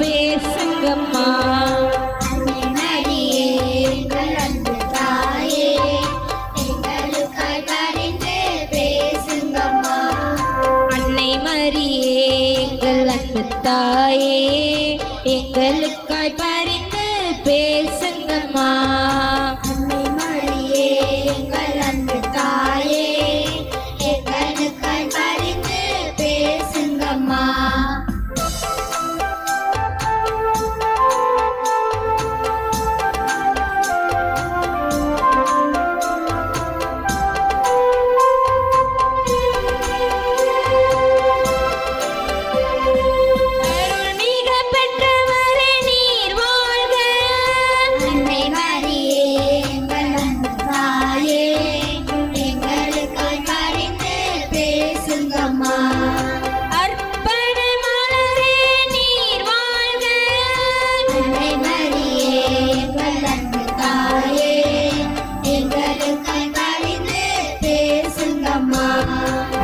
பேசுங்கம்மா. தாயே. எங்களுக்காய் பறிந்து பேசுங்கம்மா. Namah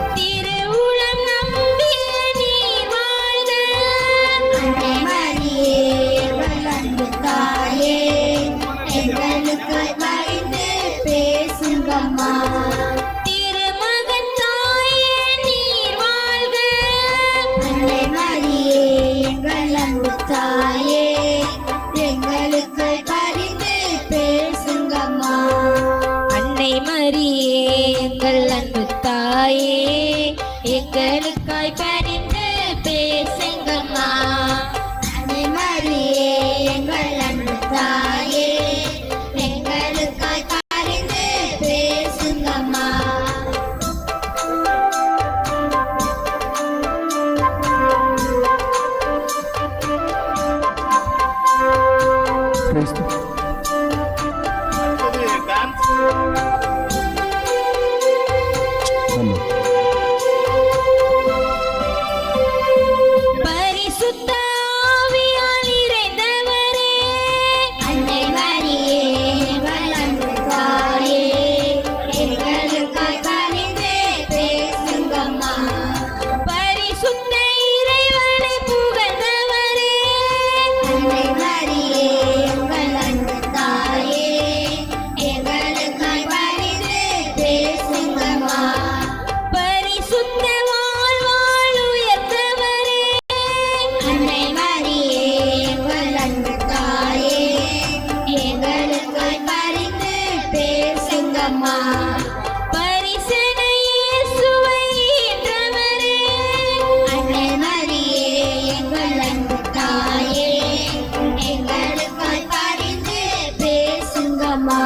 தங்கமா?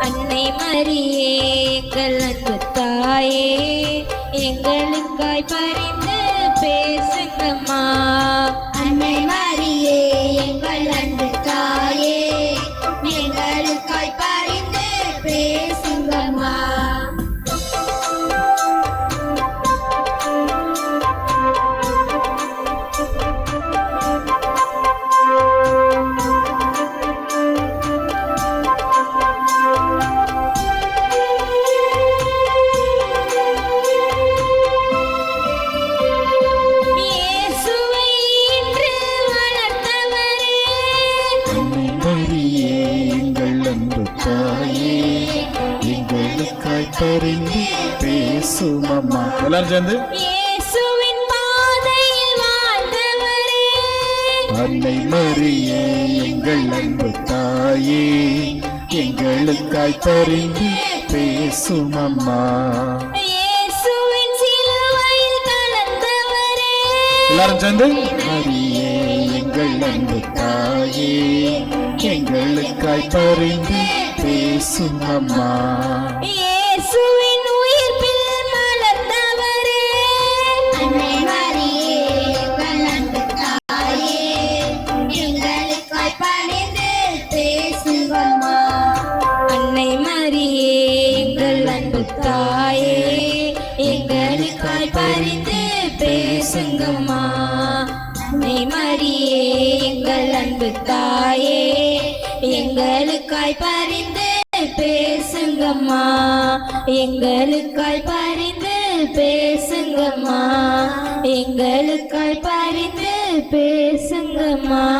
அன்னை மரியே கலந்து தாயே எங்களுக்காய் பறிந்து பேசுங்கம்மா. அன்னை மரியே எங்களுக்காய் பரிந்து பேசும் அம்மா எல்லாரும் சேர்ந்து அன்னை மறிய எங்கள் அன்பு தாயே. எங்களுக்காய் பரிந்து பேசும் அம்மா. எல்லாரும் சேர்ந்து மரியே எங்கள் அன்பு தாயே. எங்களுக்காய் பரிந்து பேசுங்கம்மா. இயேசுவின் உயிர்ப்பில் மலர்ந்தவரே. அன்னை மரியே கலந்து தாயே எங்களுக்காய் பணிந்து பேசுங்கம்மா. அன்னை மரியே எங்கள் அன்பு தாயே எங்களுக்காய் பறிந்து பேசுங்கம்மா. அன்னை மரியே எங்கள் அன்பு தாயே எங்களுக்காய் பரிந்து பேசுங்கம்மா. எங்களுக்காய் பரிந்து பேசுங்கம்மா. எங்களுக்காய் பரிந்து பேசுங்கம்மா.